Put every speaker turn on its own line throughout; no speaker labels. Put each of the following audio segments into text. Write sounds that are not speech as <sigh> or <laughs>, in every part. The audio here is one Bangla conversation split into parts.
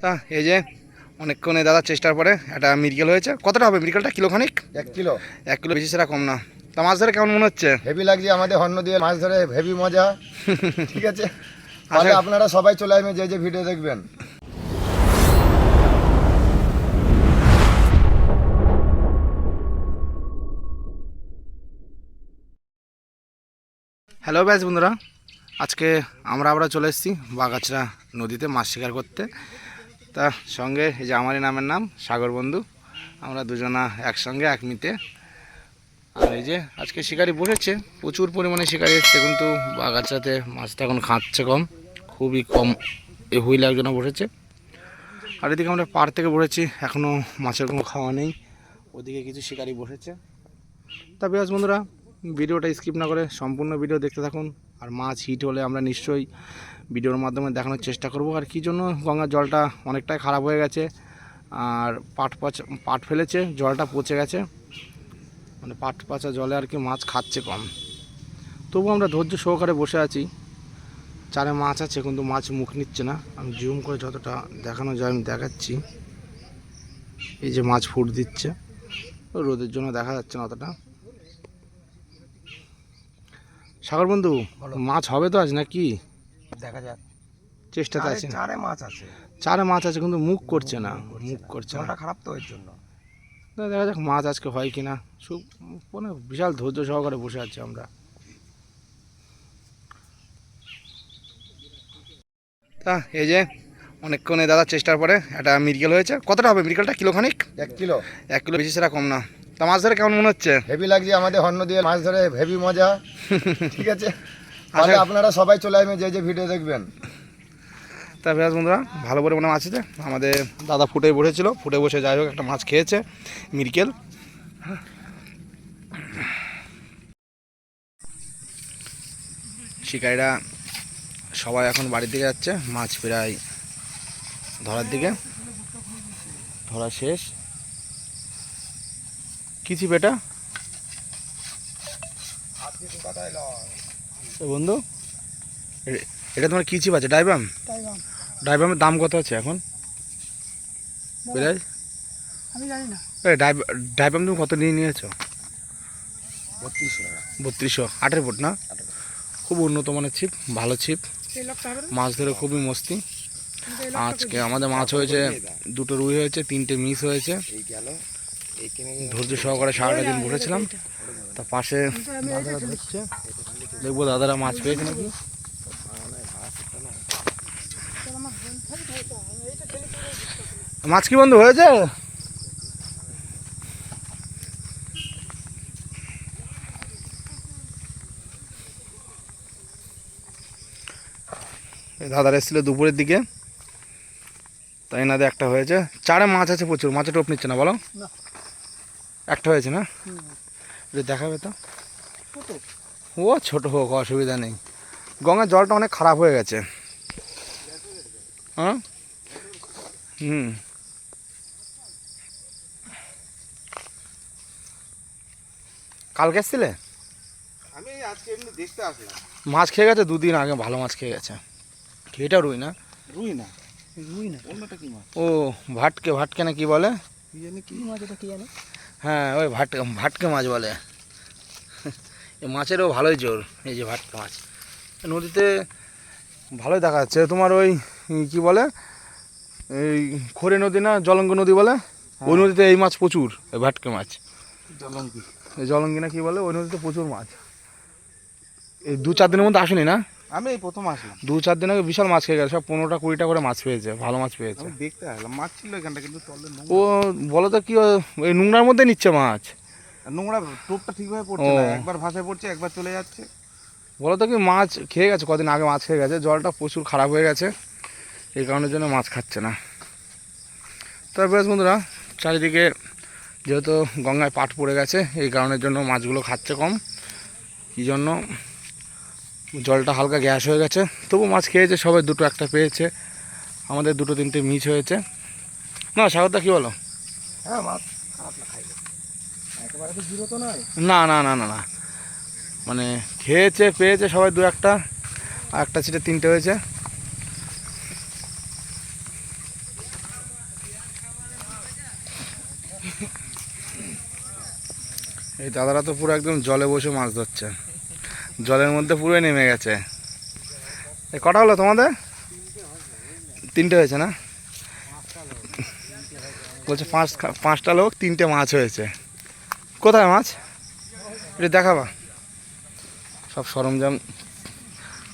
তা এই যে অনেকক্ষণে দাদা চেষ্টার পরে একটা মিরকেল হয়েছে। কতটা হবে মিরকেলটা কিলোখানিক?
এক কিলো।
এক কিলো বেশি সেরা কম না। তা মাছ ধরে কেমন মনে হচ্ছে?
হেভি লাগছে আমাদের হর্ন দিয়ে মাছ ধরে হেভি মজা। <laughs> ঠিক আছে?
আচ্ছা।
আপনারা সবাই চলে আসবেন যে যে ভিডিও দেখবেন।
হ্যালো ব্যাস বন্ধুরা। আজকে আমরা আবার চলে এসেছি বাগাছড়া নদীতে মাছ শিকার করতে। তা সঙ্গে এই যে আমারই নামের নাম, সাগর বন্ধু। আমরা দুজনা একসঙ্গে, এক মিতে। আর এই যে আজকে শিকারি বসেছে, প্রচুর পরিমাণে শিকারি এসছে, কিন্তু বাগাছড়াতে মাছটা এখন খাচ্ছে কম, খুবই কম এ হুইল একজনে বসেছে। আর এদিকে আমরা পাড় থেকে বসেছি এখনও মাছের কোনো খাওয়া নেই, ওদিকে কিছু শিকারি বসেছে। তা বেশ বন্ধুরা, ভিডিওটা স্কিপ না করে সম্পূর্ণ ভিডিও দেখতে থাকুন। আর মাছ হিট হলে আমরা নিশ্চয়ই ভিডিওর মাধ্যমে দেখানোর চেষ্টা করব। আর কী জন্য গঙ্গার জলটা অনেকটাই খারাপ হয়ে গেছে, আর পাট পচা, পাট ফেলেছে, জলটা পচে গেছে। মানে পাট পচা জলে আর কি মাছ খাচ্ছে কম। তবু আমরা ধৈর্য সহকারে বসে আছি। চারে মাছ আছে, কিন্তু মাছ মুখ নিচ্ছে না। আমি জুম করে যতটা দেখানো যায় আমি দেখাচ্ছি। এই যে মাছ ফুট দিচ্ছে। রোদের জন্য দেখা যাচ্ছে না অতটা। সাগর বন্ধু। মাছ হবে তো আজ নাকি?
দেখা যাক।
চেষ্টাতে আছে
চারে মাছ আছে।
চারে মাছ আছে কিন্তু মুখ করছে না। মুখ করছে না।
খারাপ তো এর জন্য।
দেখা যাক মাছ আজকে হয় কিনা। সব মানে বিশাল ধৈর্য সহকারে বসে আছি আমরা। তা এই যে অনেকক্ষণে দাদা চেষ্টার পরে একটা মিরকেল হয়েছে। কতটা হবে মিরকেলটা কিলোখানিক?
এক কিলো।
এক কিলো বেশি সেটা কম না। তা মাছ ধরে কেমন মনে হচ্ছে?
হেভি লাগছে আমাদের হর্ন দিয়ে মাছ ধরে হেভি মজা। <laughs> ঠিক আছে? তাহলে
আচ্ছা।
আপনারা সবাই চলে আসবেন যে যে ভিডিও দেখবেন।
তা বেশ বন্ধুরা ভালো পরিমাণে মাছ আছে আমাদের দাদা ফুটে বসেছিল ফুটে বসে যাই হোক একটা মাছ খেয়েছে মিরকেল। শিকারীরা সবাই এখন বাড়ির দিকে যাচ্ছে মাছ প্রায় ধরার দিকে। ধরা শেষ। কিছু বেটা এ বন্ধু এটা তোমার কি চিপ আছে? ডাইবাম? ডাইবামের দাম কত আছে এখন? প্রায়
আমি জানি না।
এই ডাইব- ডাইবাম তুমি কত নিয়ে নিয়েছো?
বত্রিশশো
আঠেরো ফুট না? খুব উন্নত মানের ছিপ ভালো ছিপ। মাছ ধরে খুবই মস্তি। আজকে আমাদের মাছ হয়েছে দুটো রুই হয়েছে তিনটে মিস হয়েছে।
এই গেল। এইখানে
ধৈর্য সহকারে সারাটা দিন বসেছিলাম। তা পাশে দেখব দাদারা মাছ পেয়েছে নাকি? মাছ কি বন্ধু, হয়েছে? দাদার এসেছিল দুপুরের দিকে। তাই এনাদের একটা হয়েছে। চারে মাছ আছে প্রচুর, মাছের টোপ নিচ্ছে না, বলো?
না।
একটা হয়েছে না? একটু দেখাবে তো? ও ছোট হোক অসুবিধা নেই। গঙ্গার জলটা অনেক খারাপ হয়ে গেছে। হ্যাঁ? হুম। কালকে এসছিলে?
আমি আজকে এমনি দেখতে আসলাম।
মাছ খেয়ে গেছে? দুদিন আগে ভালো মাছ খেয়ে গেছে। এটা রুই না?
রুই না।
রুই না।
অন্যটা কি মাছ?
ও ভাটকে ভাটকে না কি বলে?
কি জানি
কি মাছ এটা কি জানে?
হ্যাঁ ওই ভাট ভাটকে মাছ বলে। এই মাছেরও ভালোই জোর এই যে ভাটকে মাছ। নদীতে ভালোই দেখা যাচ্ছে। তোমার ওই কি বলে? এই খড়ে নদী না জলঙ্গ নদী বলে? ওই নদীতে এই মাছ প্রচুর এই ভাটকে মাছ।
জলঙ্কি
এই জলঙ্গি না কি বলে? ওই নদীতে প্রচুর মাছ। এই দু চার দিনের মধ্যে আসেনি না?
আমি এই প্রথম আসলাম।
দু চার দিন আগে বিশাল মাছ খেয়ে গেছে সব পনেরোটা কুড়িটা করে মাছ পেয়েছে ভালো মাছ পেয়েছে।
দেখতে আসলাম মাছ ছিল এখানটা কিন্তু
ও বলো তো কি ও এই নোংরার মধ্যে নিচ্ছে মাছ।
নোংরা টোপটা ঠিকভাবে পড়ছে না একবার ভাষায় পড়ছে একবার চলে যাচ্ছে।
বলো তো কি মাছ খেয়ে গেছে কদিন আগে মাছ খেয়ে গেছে জলটা প্রচুর খারাপ হয়ে গেছে এই কারণের জন্য মাছ খাচ্ছে না। বেশ বন্ধুরা চারিদিকে যেহেতু গঙ্গায় পাট পড়ে গেছে এই কারণের জন্য মাছগুলো খাচ্ছে কম। কী জন্য? জলটা হালকা গ্যাস হয়ে গেছে। তবু মাছ খেয়েছে সবাই দুটো একটা পেয়েছে। আমাদের দুটো তিনটে মিস হয়েছে। না সাগরদা কী বলো?
হ্যাঁ মাছ না
না না না না। মানে খেয়েছে পেয়েছে সবাই দু একটা। আর একটা ছিটে তিনটে হয়েছে। এই দাদারা তো পুরো একদম জলে বসে মাছ ধরছে। জলের মধ্যে পুরো নেমে গেছে। কটা হলো তোমাদের? তিনটে হয়েছে না? বলছে পাঁচ পাঁচটা লোক, তিনটে মাছ হয়েছে। কোথায় মাছ? এটা দেখাবা। সব সরঞ্জাম,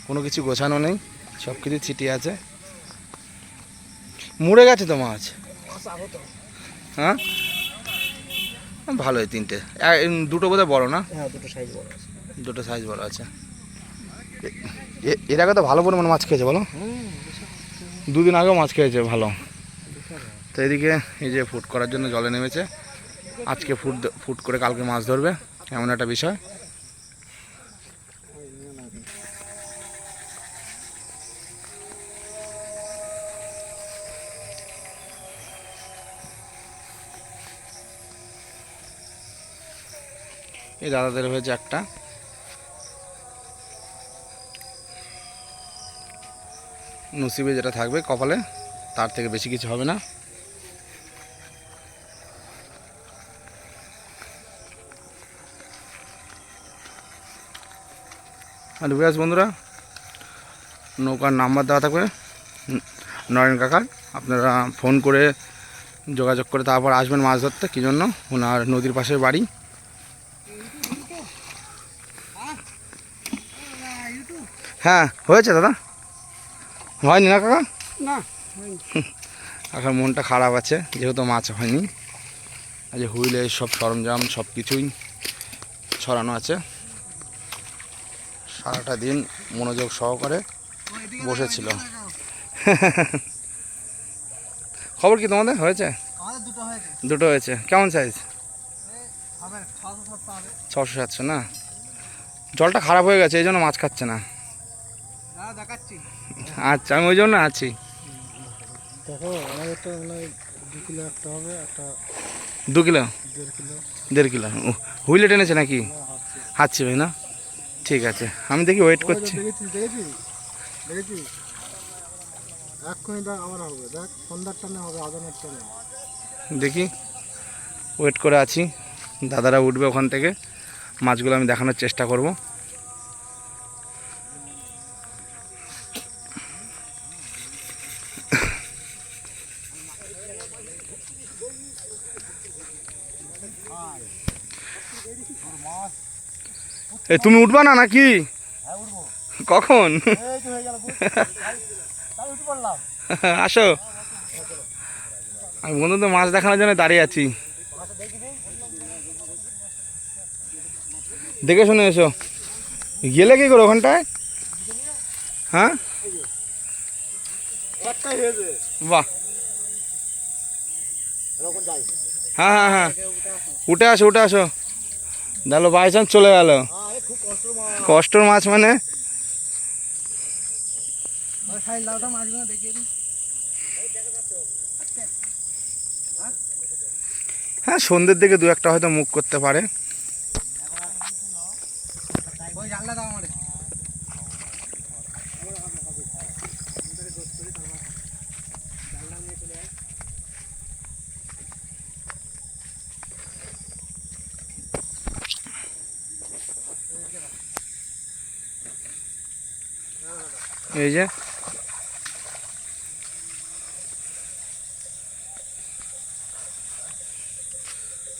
কোনো কিছু গোছানো নেই, সব কিছু ছিটিয়ে আছে। মুড়ে গেছে তো মাছ? হ্যাঁ? ভালোই তিনটে। দুটো বোধহয় বড় না?
হ্যাঁ দুটো সাইজ বড় আছে।
দুটো সাইজ বড় আছে। এর আগে তো ভালো পরিমাণ মাছ খেয়েছে, বলো। দুদিন আগেও মাছ খেয়েছে, ভালো। তো এদিকে এই যে ফুট করার জন্য জলে নেমেছে। আজকে ফুট ফুট করে কালকে মাছ ধরবে, এমন একটা বিষয়। এই দাদাদের হয়েছে একটা। নসিবে যেটা থাকবে কপালে, তার থেকে বেশি কিছু হবে না। আর বিকাশ, বন্ধুরা, নৌকার নাম্বার দেওয়া থাকবে। নরেন কাকার, আপনারা ফোন করে যোগাযোগ করে তারপর আসবেন মাছ ধরতে, কী জন্য? ওনার নদীর পাশের বাড়ি। হ্যাঁ হয়েছে দাদা? হয়নি না কাকা?
না
কাকার মনটা খারাপ আছে যেহেতু মাছ হয়নি। আজ হুইলে সব সরঞ্জাম সব কিছুই ছড়ানো আছে। সারাটা দিন মনোযোগ সহকারে বসেছিল। <laughs> খবর কি তোমাদের? হয়েছে?
দুটো হয়েছে।
কেমন সাইজ
ছশো
সাতশো না? জলটা খারাপ হয়ে গেছে এই জন্য মাছ খাচ্ছে না
দেখাচ্ছি।
আচ্ছা আমি ওই জন্য আছি।
দেখো দু কিলো একটা হবে একটা
দু কিলো?
দেড় কিলো।
দেড় কিলো। হুইলে টেনেছে নাকি? হাঁচছি ভাই না? ঠিক আছে আমি দেখি ওয়েট করছি।
দেখি।
ওয়েট করে আছি দাদারা উঠবে ওখান থেকে। মাছগুলো আমি দেখানোর চেষ্টা করব। এ তুমি উঠবা না নাকি? কখন?
হয়ে পড়লাম।
আসো। আমি বন্ধু তো মাছ দেখানোর জন্য দাঁড়িয়ে আছি। দেখে শুনে এসো। গেলে কি করো ওখানটায়? হ্যাঁ? বাহ। হ্যাঁ হ্যাঁ হ্যাঁ। উঠে আসো উঠে আসো। দেখল বাই চান্স চলে গেল। কষ্টর মাছ মানে? হ্যাঁ সন্ধ্যের দিকে দু একটা হয়তো মুখ করতে পারে
ওই জানলা দাও আমারে
এই যে।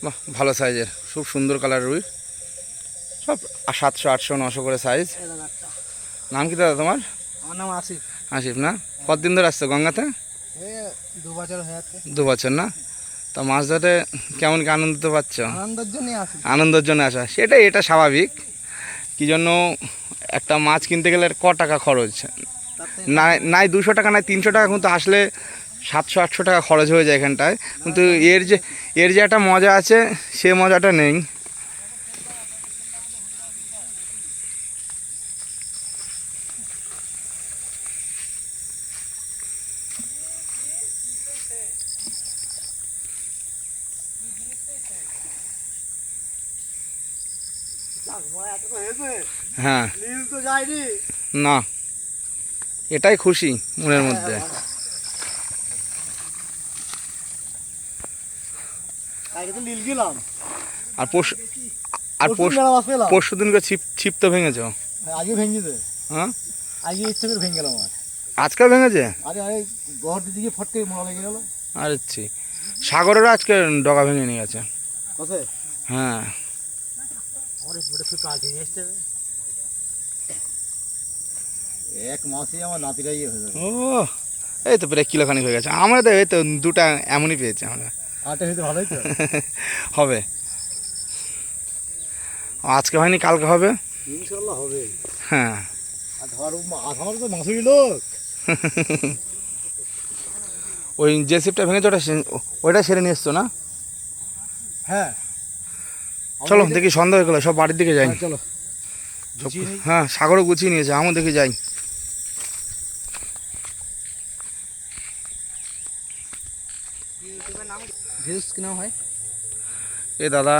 বাহ ভালো সাইজের খুব সুন্দর কালার রুই। সব সাতশো আটশো নশো করে সাইজ। নাম কি দাদা তোমার?
আমার নাম আসিফ।
আসিফ না? কতদিন ধরে আসছো গঙ্গাতে?
দু বছর
দু বছর না? তা মাছ ধরে কেমন কি আনন্দ পাচ্ছ?
আনন্দের
জন্য আসা। সেটাই এটা স্বাভাবিক। কি জন্য একটা মাছ কিনতে গেলে ক টাকা খরচ? নাই নাই দুশো টাকা, নাই তিনশো টাকা কিন্তু আসলে সাতশো, আটশো টাকা খরচ হয়ে যায় এখানটায়। কিন্তু এর যে এর যে একটা মজা আছে, সে মজাটা নেই। হ্যাঁ। না। এটাই খুশি মনের মধ্যে। আর পরশু আর পরশু দিনকে ছিপ ছিপ তো ভেঙেছ?
আগে ভেঙেছে
হ্যাঁ?
আগে ইচ্ছে করে ভেঙে গেল মাছ
আজকে ভেঙেছে?
আরে আরে গহর দিকে ফটকে মরা লেগে গেল
আর সাগরেরও আজকে ডগা ভেঙে নিয়ে গেছে। হ্যাঁ।
আমার এক মাসে আমার নাতিরাই হয়ে যাবে।
ও এই তো প্রায় কিলোখানিক হয়ে গেছে। আমরা তো এই তো দুটা এমনই পেয়েছি আমরা।
ভালোই তো। <laughs>
হবে। আজকে হয়নি কালকে হবে?
ইনশাল্লাহ হবে।
হ্যাঁ।
আর ধর আধার তো মাসুরি লোক। <laughs>
ওই যে শিপটা ভেঙেছে ওটা ওইটা সেরে নিয়ে এসছো না?
হ্যাঁ।
চলো দেখি সন্ধ্যা হয়ে গেলো সব বাড়ির দিকে যাই।
হ্যাঁ, চলো।
হ্যাঁ সাগরও গুছিয়ে নিয়েছে আমিও দেখি যাই।
হয়?
এ দাদা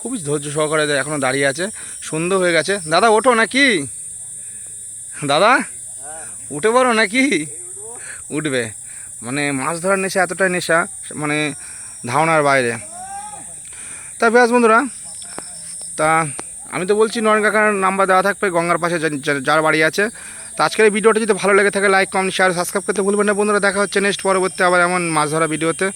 খুবই ধৈর্য সহকারে এখনও দাঁড়িয়ে আছে সন্ধ্যে হয়ে গেছে। দাদা ওঠো নাকি? দাদা উঠে পড়ো নাকি? উঠবে। মানে মাছ ধরার নেশা এতটাই নেশা মানে ধারণার বাইরে। তা বেশ বন্ধুরা তা আমি তো বলছি নরেন কাকার নাম্বার দেওয়া থাকবে, গঙ্গার পাশে যার বাড়ি আছে। তো আজকের এই ভিডিওটা যদি ভালো লেগে থাকে লাইক কমেন্ট শেয়ার সাবস্ক্রাইব করতে ভুলবেন না। বন্ধুরা, দেখা হচ্ছে নেক্সট পরবর্তী আবার এমন মাছ ধরা ভিডিওতে।